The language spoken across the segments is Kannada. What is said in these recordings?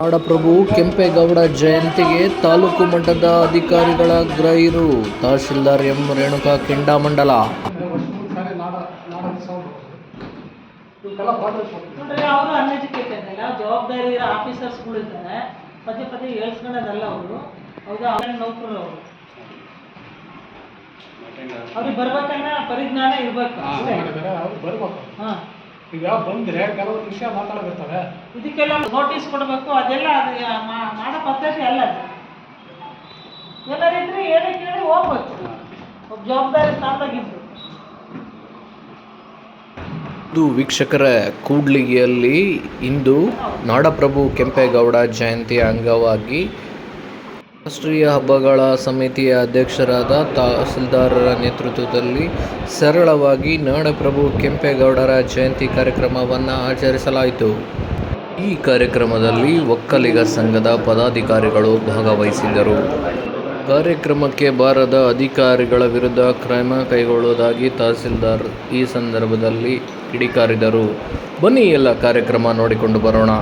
ನಾಡಪ್ರಭು ಕೆಂಪೇಗೌಡ ಜಯಂತಿಗೆ ತಾಲೂಕು ಮಟ್ಟದ ಅಧಿಕಾರಿಗಳ ಗ್ರಹಿರು ತಹಶೀಲ್ದಾರ್ ಎಂ. ರೇಣುಕಾ ಕೆಂಡಾಮಂಡಲ. ಅವರು ಅನ್ಎಜುಕೇಟೆಡ್ ಅಲ್ಲ ಜವಾಬ್ದಾರಿ ಇರೋ ಆಫೀಸರ್ಸ್ಗಳು ಇದ್ದಾರೆ. ಪದೇ ಪದೇ ಹೇಳ್ಸ್ಕೊಳ್ಳೋದಲ್ಲ ಅವರು. ಹೌದಾ? ಅವ್ರ ನೌಕರರು ಅವರು? ಅವ್ರಿಗೆ ಬರ್ಬೇಕನ್ನ ಪರಿಜ್ಞಾನ ಇರ್ಬೇಕು. ಹಾ. ಈಗ ಬಂದ್ರೆ ಕೆಲವು ವಿಷಯ ಮಾತಾಡಬಿಡ್ತಾರೆ ಇದಕ್ಕೆಲ್ಲ ನೋಟಿಸ್ ಕೊಡಬೇಕು ಅದೆಲ್ಲ ಅದು ಮಾಡೋ ಪದ್ಧತಿ ಅಲ್ಲ ಏನಾರ ಏನಾರು ಇದ್ರೆ ಏನೇ ಕೇಳಿ ಹೋಗ್ಬೇಕು. ಒಬ್ಬ ಜವಾಬ್ದಾರಿ ಸ್ಥಾನದಾಗಿದ್ರು ಇದು ವೀಕ್ಷಕರ ಕೂಡ್ಲಿಗೆಯಲ್ಲಿ ಇಂದು ನಾಡಪ್ರಭು ಕೆಂಪೇಗೌಡ ಜಯಂತಿಯ ಅಂಗವಾಗಿ ರಾಷ್ಟ್ರೀಯ ಹಬ್ಬಗಳ ಸಮಿತಿಯ ಅಧ್ಯಕ್ಷರಾದ ತಹಸೀಲ್ದಾರರ ನೇತೃತ್ವದಲ್ಲಿ ಸರಳವಾಗಿ ನಾಡಪ್ರಭು ಕೆಂಪೇಗೌಡರ ಜಯಂತಿ ಕಾರ್ಯಕ್ರಮವನ್ನು ಆಚರಿಸಲಾಯಿತು. ಈ ಕಾರ್ಯಕ್ರಮದಲ್ಲಿ ಒಕ್ಕಲಿಗ ಸಂಘದ ಪದಾಧಿಕಾರಿಗಳು ಭಾಗವಹಿಸಿದ್ದರು. ಕಾರ್ಯಕ್ರಮಕ್ಕೆ ಬಾರದ ಅಧಿಕಾರಿಗಳ ವಿರುದ್ಧ ಕ್ರಮ ಕೈಗೊಳ್ಳುವುದಾಗಿ ತಹಸೀಲ್ದಾರ್ ಈ ಸಂದರ್ಭದಲ್ಲಿ ಕಿಡಿಕಾರಿದರು. ಬನ್ನಿ ಎಲ್ಲ ಕಾರ್ಯಕ್ರಮ ನೋಡಿಕೊಂಡು ಬರೋಣ.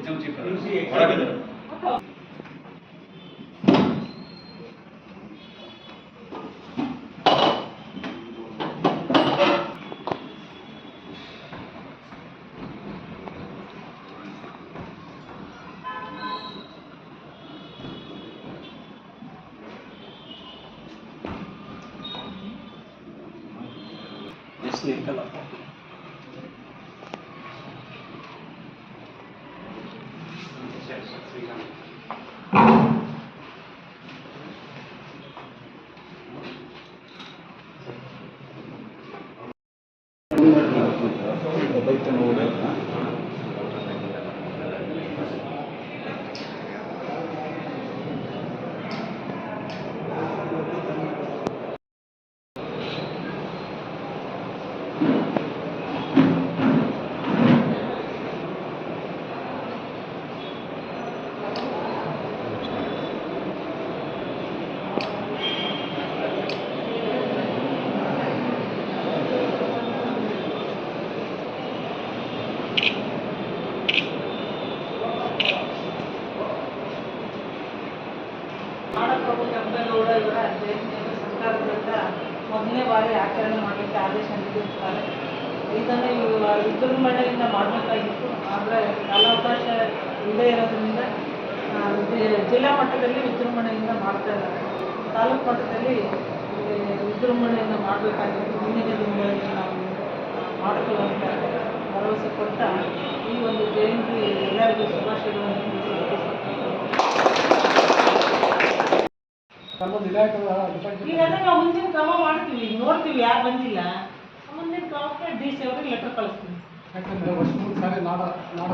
ఎగ్జామ్ చెప్పారు వరగదు Yes, ಹೋಗ್ಬೇಕು ನಾಡಪ್ರಭು ಕೆಂಪೇಗೌಡ ಇವರ ಜಯಂತಿಯನ್ನು ಸರ್ಕಾರದಿಂದ ಮೊದಲನೇ ಬಾರಿ ಆಚರಣೆ ಮಾಡಲಿಕ್ಕೆ ಆದೇಶ ನೀಡಿರುತ್ತಾರೆ. ಇದನ್ನು ವಿಜೃಂಭಣೆಯಿಂದ ಮಾಡಬೇಕಾಗಿತ್ತು. ಆದರೆ ಕಾಲಾವಕಾಶ ಇಲ್ಲದೇ ಇರೋದ್ರಿಂದ ಜಿಲ್ಲಾ ಮಟ್ಟದಲ್ಲಿ ವಿಜೃಂಭಣೆಯಿಂದ ಮಾಡ್ತಾ ಇದ್ದಾರೆ. ತಾಲೂಕು ಮಟ್ಟದಲ್ಲಿ ವಿಜೃಂಭಣೆಯಿಂದ ಮಾಡಬೇಕಾಗಿತ್ತು. ಮುಂದಿನ ದಿನಗಳಲ್ಲಿ ನಾವು ಅಂತ ಭರವಸೆ ಕೊಡ್ತಾ ಈ ಒಂದು ಜಯಂತಿ ಎಲ್ಲರಿಗೂ ಶುಭಾಶಯಗಳನ್ನು ನಮ್ಮೊಂದು ಇಲಾಖೆಗಳ ಡಿಫೆನ್ಸ್ ಈಗ ಅದೇ ನಾವು ಮುಂದಿನ ಕ್ರಮ ಮಾಡ್ತೀವಿ. ನೋಡ್ತೀವಿ ಯಾರು ಬಂದಿಲ್ಲ. ಮುಂದಿನ ಕ್ರಮಕ್ಕೆ ಡಿ ಸಿ ಅವ್ರಿಗೆ ಲೆಟರ್ ಕಳಿಸ್ತೀನಿ. ಯಾಕಂದ್ರೆ ವರ್ಷ ಸಾರಿ ನಾಡ ನಾಡ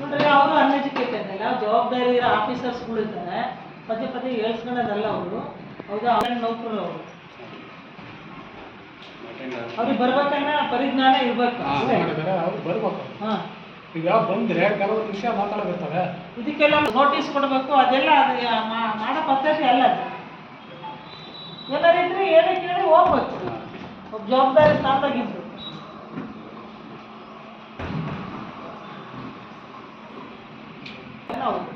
ನೋಡ್ರಿ ಅವರು ಅನ್ಎಜುಕೇಟೆಡ್ ಅಲ್ಲ. ಜವಾಬ್ದಾರಿ ಇರೋ ಆಫೀಸರ್ಸ್ಗಳು ಇದ್ದಾರೆ. ಪದೇ ಪದೇ ಹೇಳ್ಸ್ಕೊಳ್ಳೋದಲ್ಲ ಅವರು. ಹೌದು? ಅವ್ರ ನೌಕರರು ಅವರು? ಅವ್ರಿಗೆ ಬರ್ಬೇಕನ್ನ ಪರಿಜ್ಞಾನ ಇರ್ಬೇಕು. ಬರ್ಬೇಕು. ಹಾ. ಈಗ ಬಂದ್ರೆ ಕೆಲವು ವಿಷಯ ಮಾತಾಡಬೇಕಾವೆ ಇದಕ್ಕೆಲ್ಲ ನೋಟಿಸ್ ಕೊಡಬೇಕು ಅದೆಲ್ಲ ಅದು ಮಾಡೋ ಪದ್ಧತಿ ಅಲ್ಲ ಎಲ್ಲರಿದ್ರೆ ಏನಾರು ಇದ್ರೆ ಹೇಳಿ ಕೇಳಿ ಹೋಗ್ಬೇಕು ಒಬ್ಬ ಜವಾಬ್ದಾರಿ ಸ್ಥಾನದಾಗಿದ್ದು ಹೌದು.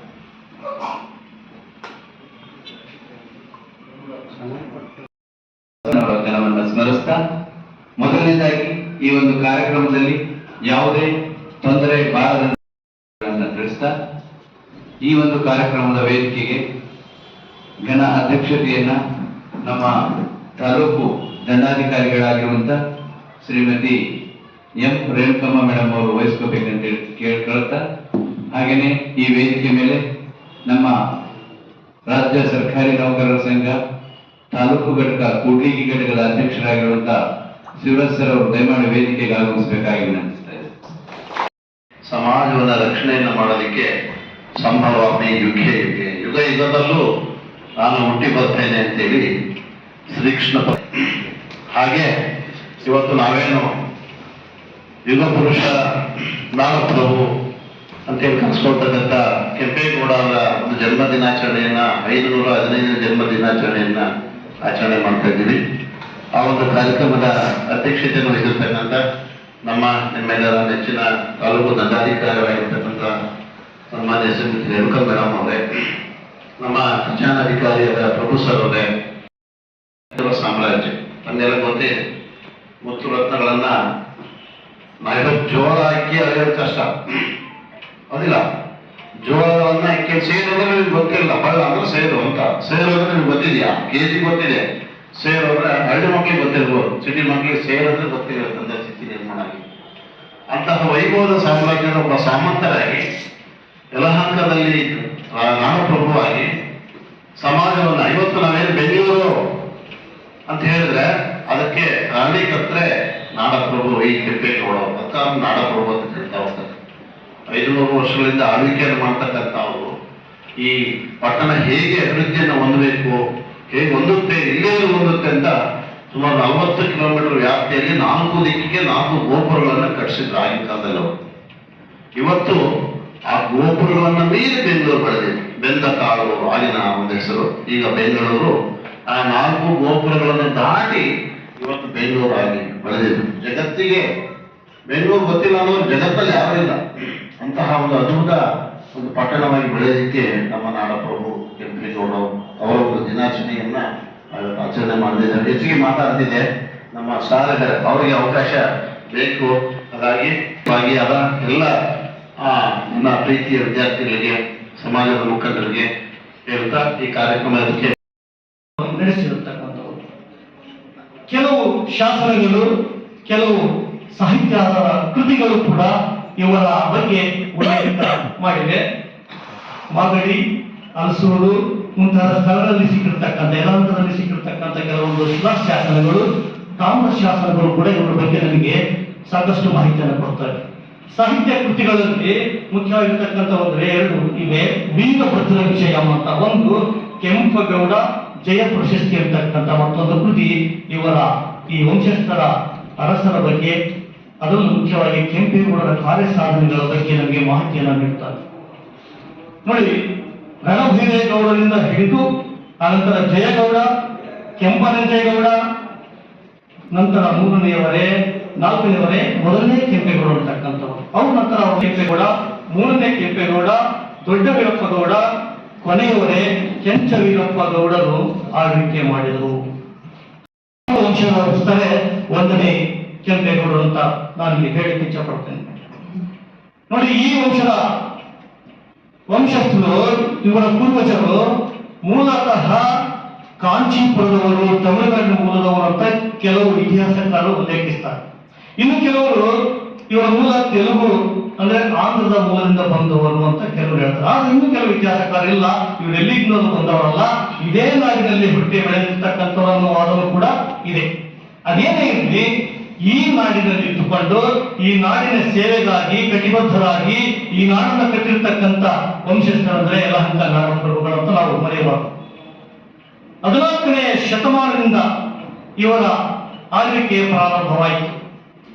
ಸ್ಮರಿಸ್ತಾ ಮೊದಲನೇದಾಗಿ ಈ ಒಂದು ಕಾರ್ಯಕ್ರಮದಲ್ಲಿ ಯಾವುದೇ ತೊಂದರೆ ಬಾರದಂತೆ ತಿಳಿಸ್ತಾ ಈ ಒಂದು ಕಾರ್ಯಕ್ರಮದ ವೇದಿಕೆಗೆ ಘನ ಅಧ್ಯಕ್ಷತೆಯನ್ನ ನಮ್ಮ ತಾಲೂಕು ದಂಡಾಧಿಕಾರಿಗಳಾಗಿರುವಂತ ಶ್ರೀಮತಿ ಎಂ ರೇಣುಕಮ್ಮ ಮೇಡಮ್ ಅವರು ವಹಿಸ್ಕೋಬೇಕಂತ ಕೇಳ್ಕೊಳ್ತಾ ಹಾಗೇನೆ ಈ ವೇದಿಕೆ ಮೇಲೆ ನಮ್ಮ ರಾಜ್ಯ ಸರ್ಕಾರಿ ನೌಕರರ ಸಂಘ, ತಾಲೂಕು ಘಟಕ, ಕೂಡ್ಲಿಗಿ ಘಟಕದ ಅಧ್ಯಕ್ಷರಾಗಿರುವಂತ ಶಿವರಾಜ್ ಸರ್ ಅವರು ದಯಮಾಡಿ ವೇದಿಕೆಗೆ ಆಗಮಿಸಬೇಕಾಗಿ ವಿನಂತಿಸ್ತಾ ಇದ್ದಾರೆ ಸಮಾಜವನ್ನ ರಕ್ಷಣೆಯನ್ನು ಮಾಡೋದಕ್ಕೆ ಸಂಭವಾಮಿ ಯುಗ ಯುಗ ಯುಗ ಯುಗದಲ್ಲೂ ನಾನು ಹುಟ್ಟಿ ಬರ್ತೇನೆ ಅಂತೇಳಿ ಶ್ರೀಕೃಷ್ಣ ಹಾಗೆ ಇವತ್ತು ನಾವೇನು ಯುಗ ಪುರುಷ ನಾಗಪ್ರಭು ಅಂತೇಳಿ ಕರೆಸ್ಕೊಳ್ತಕ್ಕಂಥ ಕೆಂಪೇಗೌಡ ಅವರ ಒಂದು ಜನ್ಮ ದಿನಾಚರಣೆಯನ್ನ, ಐದುನೂರ ಹದಿನೈದನೇ ಜನ್ಮ ದಿನಾಚರಣೆಯನ್ನ ಆಚರಣೆ ಮಾಡ್ತಾ ಇದ್ದೀವಿ. ಆ ಒಂದು ಕಾರ್ಯಕ್ರಮದ ಅಧ್ಯಕ್ಷತೆಯನ್ನು ವಹಿಸಿರ್ತಕ್ಕಂಥ ನಮ್ಮ ನಿಮ್ಮೆಲ್ಲರ ನೆಚ್ಚಿನ ತಾಲೂಕು ದಂಡಾಧಿಕಾರಿಯಾಗಿರ್ತಕ್ಕಂಥ ಸನ್ಮಾನ್ಯ ಸಮಿತಿ ರೇಣುಕಾ ಮೇಡಮ್ ಅವರೇ, ನಮ್ಮ ಖಜಾನಾಧಿಕಾರಿಯಾದ ಪ್ರಭು ಸರ್ ಅವರೇ ಸಾಮ್ರಾಜ್ಯ. ತನ್ನೆಲ್ಲ ಗೊತ್ತೇ, ಮುತ್ತು ರತ್ನಗಳನ್ನ ನಾವೆಲ್ಲ ಜೋಳ ಅಕ್ಕಿ ಅಳೆಯೋದು ಕಷ್ಟ. ಅದಿಲ್ಲ ಜೋಳಗಳನ್ನ ಅಕ್ಕಿ ಸೇರೋದ್ರೆ ನಿಮ್ಗೆ ಗೊತ್ತಿಲ್ಲ, ಬಳ್ಳ ಅಂದ್ರೆ ಸೇರು ಅಂತ. ಸೇರೋದ್ರೆ ನಿಮ್ಗೆ ಗೊತ್ತಿದೆಯಾ? ಕೆ ಜಿ ಗೊತ್ತಿದೆ. ಸೇರು ಅಂದ್ರೆ ಮಕ್ಕಳಿಗೆ ಗೊತ್ತಿರ್ಬೋದು. ಸಿಟಿ ಮಕ್ಕಳಿಗೆ ಸೇರಿದ್ರೆ ಗೊತ್ತಿಲ್ಲ ತಂದೆ ಸ್ಥಿತಿ ನಿರ್ಮಾಣ ಆಗಿ ಅಂತಹ ವೈಭವದ ಸಾಮ್ರಾಜ್ಯದ ಒಬ್ಬ ಸಾಮಂತರಾಗಿ ಯಲಹಂಕದಲ್ಲಿ ಆ, ನಾಡಪ್ರಭುವಾಗಿ ಸಮಾಜವನ್ನು ಐವತ್ತು ನಾವೇನು ಬೆಂಗಳೂರು? ಅಂತ ಹೇಳಿದ್ರೆ ಅದಕ್ಕೆ ಕಾರಣೀಕರ್ತರೆ ನಾಡಪ್ರಭು ಈ ಕೆಪ್ಪೇಗೌಡ ಅಂತ ನಾಡಪ್ರಭು ಅಂತ ಹೇಳ್ತಾ ಹೋಗ್ತಾರೆ. ಐದುನೂರು ವರ್ಷಗಳಿಂದ ಆಳ್ವಿಕೆಯನ್ನು ಮಾಡ್ತಕ್ಕಂಥವ್ರು ಈ ಪಟ್ಟಣ ಹೇಗೆ ಅಭಿವೃದ್ಧಿಯನ್ನು ಹೊಂದಬೇಕು ಹೇಗೆ ಹೊಂದುತ್ತೆ ಇಲ್ಲೇ ಹೊಂದುತ್ತೆ ಅಂತ ಸುಮಾರು ನಲವತ್ತು ಕಿಲೋಮೀಟರ್ ವ್ಯಾಪ್ತಿಯಲ್ಲಿ ನಾಲ್ಕು ದಿಕ್ಕಿಗೆ ನಾಲ್ಕು ಗೋಪುರಗಳನ್ನು ಕಟ್ಟಿಸಿದ್ರು ಆಗಿನ ಕಾಲದಲ್ಲಿ ಇವತ್ತು ಆ ಗೋಪುರಗಳನ್ನ ಮೀರಿ ಬೆಂಗಳೂರು ಬೆಳೆದಿದೆ ಬೆಂದ ಕಾಳು ಆಗಿನ ಒಂದು ಹೆಸರು. ಈಗ ಬೆಂಗಳೂರು. ಆ ನಾಲ್ಕು ಗೋಪುರಗಳನ್ನು ದಾಟಿ ಇವತ್ತು ಬೆಂಗಳೂರು ಆಗಿ ಬೆಳೆದಿದೆ. ಜಗತ್ತಿಗೆ ಬೆಂಗಳೂರು ಗೊತ್ತಿಲ್ಲ ಅನ್ನೋ ಜಗತ್ತಲ್ಲಿ ಯಾರೂ ಇಲ್ಲ. ಅಂತಹ ಒಂದು ಅದ್ಭುತ ಒಂದು ಪಟ್ಟಣವಾಗಿ ಬೆಳೆಯೋದಕ್ಕೆ ನಮ್ಮ ನಾಡಪ್ರಭು ಕೆಂಪೇಗೌಡ ಅವರ ಒಂದು ದಿನಾಚರಣೆಯನ್ನ ಆಚರಣೆ ಮಾಡಿದೆ ಹೆಚ್ಚಿಗೆ ಮಾತಾಡ್ತಿದ್ದೆ. ನಮ್ಮ ಸಾಧಕರ ಅವರಿಗೆ ಅವಕಾಶ ಬೇಕು. ಹಾಗಾಗಿ ಅದ ಎಲ್ಲ ಆ, ನನ್ನ ಪ್ರೀತಿಯ ವಿದ್ಯಾರ್ಥಿಗಳಿಗೆ ಸಮಾಜದ ಮುಖಂಡರಿಗೆ ಹೇಳ್ತಾ ಈ ಕಾರ್ಯಕ್ರಮಕ್ಕೆ ನಡೆಸಿರತಕ್ಕಂಥವ್ರು ಕೆಲವು ಶಾಸನಗಳು ಕೆಲವು ಸಾಹಿತ್ಯದ ಕೃತಿಗಳು ಕೂಡ ಇವರ ಬಗ್ಗೆ ಉಲ್ಲೇಖ ಮಾಡಿವೆ ಮಾಗಡಿ ಅಲಸೂರು ಮುಂತಾದ ಸ್ಥಳಗಳಲ್ಲಿ ಸಿಕ್ಕಿರ್ತಕ್ಕಂಥ ಯಲಾಂತದಲ್ಲಿ ಸಿಕ್ಕಿರ್ತಕ್ಕಂಥ ಕೆಲವೊಂದು ಶಿಲಾಶಾಸನಗಳು ತಾಮ್ರ ಶಾಸನಗಳು ಕೂಡ ಇವರ ಬಗ್ಗೆ ನಮಗೆ ಸಾಕಷ್ಟು ಮಾಹಿತಿಯನ್ನು ಕೊಡ್ತಾರೆ ಸಾಹಿತ್ಯ ಕೃತಿಗಳಲ್ಲಿ ಮುಖ್ಯವಾಗಿರ್ತಕ್ಕಂಥ ಒಂದು ಎರಡು ಇವೆ. ವೀರಭದ್ರ ವಿಷಯ ಅಂತ ಒಂದು, ಕೆಂಪಗೌಡ ಜಯ ಪ್ರಶಸ್ತಿ ಅಂತಕ್ಕಂಥ ಮತ್ತೊಂದು ಕೃತಿ ಇವರ ಈ ವಂಶಸ್ಥರ ಅರಸರ ಬಗ್ಗೆ. ಅದರಲ್ಲೂ ಮುಖ್ಯವಾಗಿ ಕೆಂಪೇಗೌಡರ ಕಾರ್ಯ ಸಾಧನೆಗಳ ಬಗ್ಗೆ ನಮಗೆ ಮಾಹಿತಿಯನ್ನು ನೀಡ್ತಾರೆ. ನೋಡಿ ರಣಭೀರೇಗೌಡರಿಂದ ಹಿಡಿದು, ಅನಂತರ ಜಯಗೌಡ ಕೆಂಪನಂಜೇಗೌಡ ನಂತರ ಮೂರನೆಯವರೇ, ನಾಲ್ಕನೆಯವರೇ, ಮೊದಲನೇ ಕೆಂಪೇಗೌಡ ಅಂತಕ್ಕಂಥವ್ರು. ಅವ್ರ ನಂತರ ಕೆಂಪೇಗೌಡ, ಮೂರನೇ ಕೆಂಪೇಗೌಡ ದೊಡ್ಡ ವೀರಪ್ಪಗೌಡ ಕೊನೆಯವರೇ ಕೆಂಚ ವೀರಪ್ಪ ಗೌಡರು ಆಳ್ವಿಕೆ ಮಾಡಿದರು ವಂಶಸ್ಥರೇ ಒಂದನೇ ಕೆಂಪೇಗೌಡರು ಅಂತ ನಾನು ಇಲ್ಲಿ ಹೇಳಿಕ್ಕೆ ಇಚ್ಛಪಡ್ತೇನೆ ನೋಡಿ, ಈ ವಂಶದ ವಂಶಸ್ಥರು, ಇವರ ಪೂರ್ವಜರು ಮೂಲತಃ ಕಾಂಚೀಪುರದವರು, ತಮಿಳುನಾಡಿನ ಮೂಲದವರು ಅಂತ ಕೆಲವು ಇತಿಹಾಸಕಾರರು ಉಲ್ಲೇಖಿಸ್ತಾರೆ. ಇನ್ನು ಕೆಲವರು ಇವರ ಮೂಲ ತೆಲುಗು, ಅಂದ್ರೆ ಆಂಧ್ರದ ಮೂಲದಿಂದ ಬಂದವರು ಅಂತ ಕೆಲವರು ಹೇಳ್ತಾರೆ. ಆದ್ರೆ ಇನ್ನು ಕೆಲವು ಇತಿಹಾಸಕಾರ ಇಲ್ಲ. ಇವರು ಬಂದವರಲ್ಲ. ಇದೇ ನಾಡಿನಲ್ಲಿ ಹುಟ್ಟಿ ಬೆಳೆದಿರ್ತಕ್ಕಂಥವ್ರು ಅನ್ನೋ ಕೂಡ ಇದೆ. ಅದೇನೇ ಇರಲಿ ಈ ನಾಡಿನಲ್ಲಿ ಇಟ್ಟುಕೊಂಡು ಈ ನಾಡಿನ ಸೇವೆಗಾಗಿ, ಕಟಿಬದ್ಧರಾಗಿ, ಈ ನಾಡನ್ನು ಕಟ್ಟಿರ್ತಕ್ಕಂಥ ವಂಶಸ್ಥರಂದ್ರೆ ಯಲಹಂಕ ನಾಡಪ್ರಭುಗಳು ಅಂತ ನಾವು ಮರೆಯಬಾರದು. ಹದಿನಾಲ್ಕನೇ ಶತಮಾನದಿಂದ ಇವರ ಆಳ್ವಿಕೆ ಪ್ರಾರಂಭವಾಯಿತು.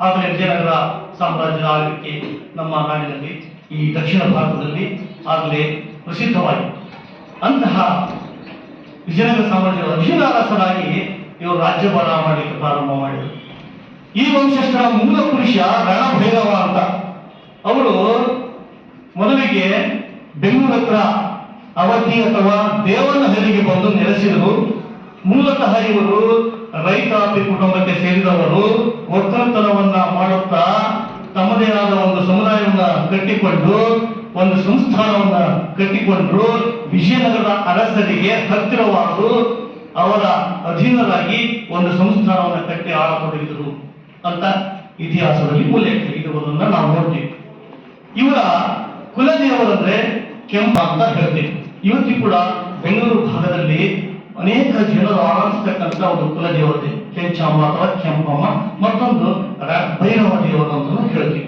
ಆದರೆ ವಿಜಯನಗರ ಸಾಮ್ರಾಜ್ಯದ ಆಳ್ವಿಕೆ ನಮ್ಮ ನಾಡಿನಲ್ಲಿ, ಈ ದಕ್ಷಿಣ ಭಾರತದಲ್ಲಿ ಆಗಲೇ ಪ್ರಸಿದ್ಧವಾಯಿತು. ಅಂತಹ ವಿಜಯನಗರ ಸಾಮ್ರಾಜ್ಯದ ಅಧೀನಾರಸರಾಗಿ ಇವರು ರಾಜ್ಯಭಾರ ಮಾಡಲಿಕ್ಕೆ ಪ್ರಾರಂಭ ಮಾಡಿದರು. ಈ ವಂಶಸ್ಥರ ಮೂಲ ಪುರುಷ ರಣಭೈರವ ಅಂತ. ಅವರು ಮೊದಲಿಗೆ ಬೆಂಗಳೂರತ್ರ ಅವಧಿ ಅಥವಾ ದೇವನಹಳ್ಳಿಗೆ ಬಂದು ನೆಲೆಸಿದರು ಮೂಲತಃ ಇವರು ರೈತಾಪಿ ಕುಟುಂಬಕ್ಕೆ ಸೇರಿದವರು. ಒಕ್ಕಲತನವನ್ನ ಮಾಡುತ್ತಾ ತಮ್ಮದೇ ಆದ ಒಂದು ಸಮುದಾಯವನ್ನ ಕಟ್ಟಿಕೊಂಡು, ಒಂದು ಸಂಸ್ಥಾನವನ್ನ ಕಟ್ಟಿಕೊಂಡ್ರು ವಿಜಯನಗರದ ಅರಸರಿಗೆ ಹತ್ತಿರವಾದರು ಅವರ ಅಧೀನರಾಗಿ ಒಂದು ಸಂಸ್ಥಾನವನ್ನು ಕಟ್ಟಿ ಆಳತೊಡಗಿದರು ಅಂತ ಇತಿಹಾಸದಲ್ಲಿ ಉಲ್ಲೇಖ ಇರುವುದನ್ನ ನಾವು ನೋಡ್ತೀವಿ. ಇವರ ಕುಲದೇವರಂದ್ರೆ ಕೆಂಪ ಅಂತ ಹೇಳ್ತೀವಿ. ಇವತ್ತಿ ಕೂಡ ಬೆಂಗಳೂರು ಭಾಗದಲ್ಲಿ ಅನೇಕ ಜನರು ಆರಾಧಿಸತಕ್ಕಂತ ಒಂದು ಕುಲದೇವತೆ ಕೆಂಚಮ್ಮ ಅಥವಾ ಕೆಂಪಮ್ಮ, ಮತ್ತೊಂದು ಭೈರವ ದೇವರು ಅಂತ ಹೇಳ್ತೀವಿ.